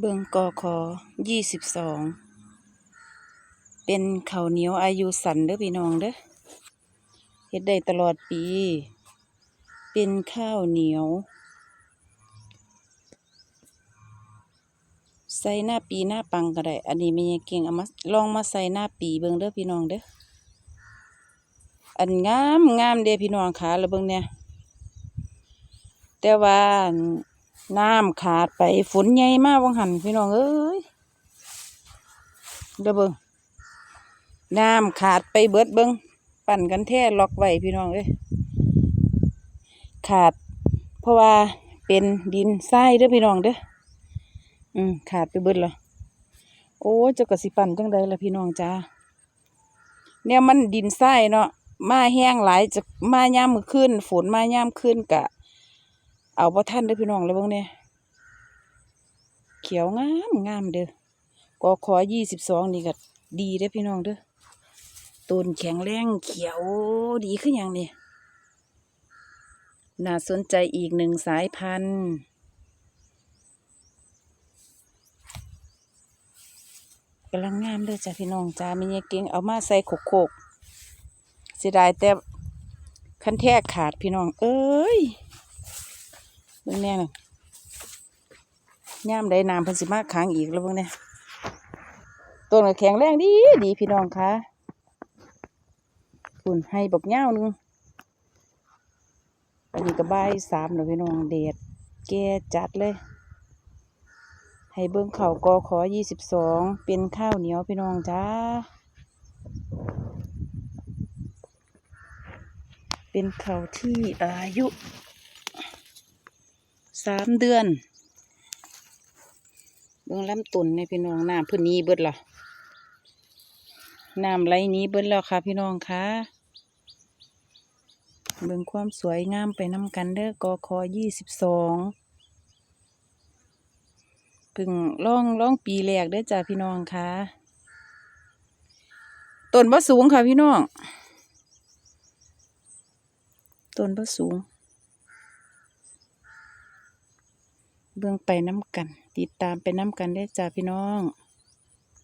เบิงกอคอยี่สิบสอง เป็นข้าวเหนียวอายุสันเด้อพี่น้องเด้อเฮ็ดได้ตลอดปี เป็นข้าวเหนียว ใส่หน้าปีหน้าปังก็ได้ อันนี้ม่ยายเก่งเอามาลองมาใส่หน้าปีเบิงเด้อพี่น้องเด้อ อันงามงามเด้พี่น้องขาแล้วเบิงเนี่ย แต่ว่า น้ำขาดไปฝนใหญ่มากวังหันพี่น้องเอ้ยเด้อเบิ่งน้ำขาดไปเบิดเบิ่งปั่นกันแท้ล็อกไว้พี่น้องเอ้ยขาด เพราะว่าเป็นดินทรายเด้อพี่น้องเด้ออืมขาดไปเบิดแล้วโอ้เจ้ากระสิปั่นจังใดล่ะพี่น้องจ้าเนี่ยมันดินทรายเนาะมาแห้งหลายจะมาย่ามมือขึ้นฝนมาย่ามขึ้นกะ เอาบ่ทันเด้อพี่น้องเลยเบิ่งเนี่ยเขียวงามงามเด้อกอขอยี่สิบสองนี่ก็ดีเด้อพี่น้องเด้อต้นแข็งแรงเขียวดีขึ้นอย่างนี้น่าสนใจอีกหนึ่งสายพันธุ์กำลังงามเด้อจ้ะพี่น้องจ้ามีเงี้ยเก่งเอามาใส่โขกโขกเสียดายแต่คันแทกขาดพี่น้อง เอ้ย เบิ่งแน่น่ะย่ามได้น้ำเพันสิมาค้างอีกแล้วเบิ่งเนี่ยต้นก็แข็งแรงดีดีพี่น้องคะคุณให้บักเง่าวหนึงอันนี้ก็บ่ายสามแล้วพี่น้องเดดแก่จัดเลย ให้เบิ่งเข้ากอขอยี่สิบสองเป็นข้าวเหนียวพี่น้องจ้าเป็นเข้าที่อายุ สามเดือน เบิ่งลำตุนในพี่น้องน้ำพื้นนี้เบิดละน้ำไหลนี้เบิดแล้วค่ะพี่น้องค่ะเบิ่งความสวยงามไปน้ำกันเด้อกอคอยี่สิบสองพึ่งล่องล่องปีแรกเด้อจ้าพี่น้องค่ะต้นบ่สูงค่ะพี่น้องต้นบ่สูง เบื้องไปน้ำกัน ติดตามไปน้ำกันได้จ้าพี่น้อง